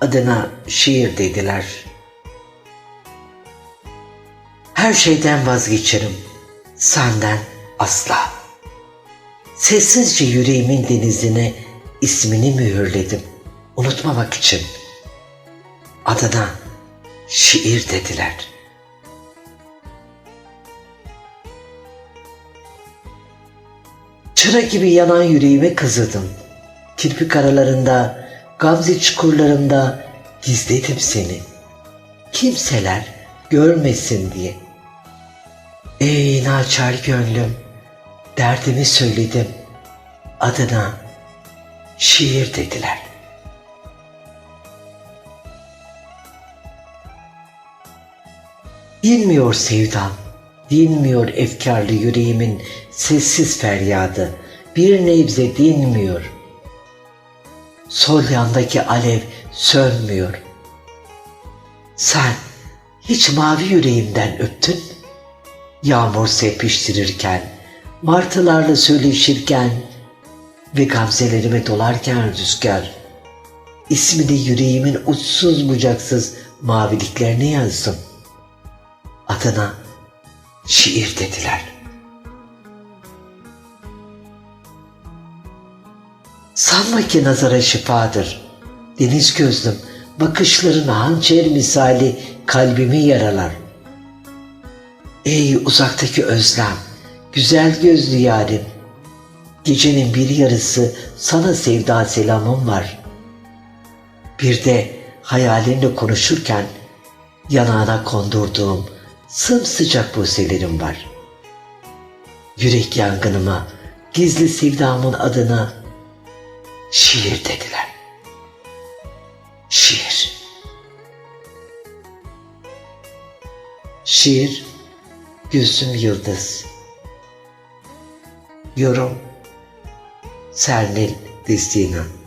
adına şiir dediler. Her şeyden vazgeçerim, senden asla. Sessizce yüreğimin denizine ismini mühürledim, unutmamak için. Adına şiir dediler. Çıra gibi yanan yüreğime kazıdım. Kirpik aralarında, gamze çukurlarında gizledim seni. Kimseler görmesin diye. Ey naçar gönlüm, derdimi söyledim. Adına şiir dediler. Dinmiyor sevdam, dinmiyor efkarlı yüreğimin sessiz feryadı. Bir nebze dinmiyor. Sol yandaki alev sönmüyor. Sen hiç mavi yüreğimden öptün? Yağmur sepiştirirken, martılarla söyleşirken ve gamzelerime dolarken rüzgar, ismini yüreğimin uçsuz bucaksız maviliklerine yazdım. Adına şiir dediler. Sanma ki nazara şifadır. Deniz gözlüm, bakışların hançer misali kalbimi yaralar. Ey uzaktaki özlem, güzel gözlü yarim. Gecenin bir yarısı sana sevda selamım var. Bir de hayalinle konuşurken yanağına kondurduğum sımsıcak buzelerim var. Yürek yangınıma, gizli sevdamın adına şiir dediler. Şiir. Şiir Gülsüm Yıldız Yorum Sernil Destina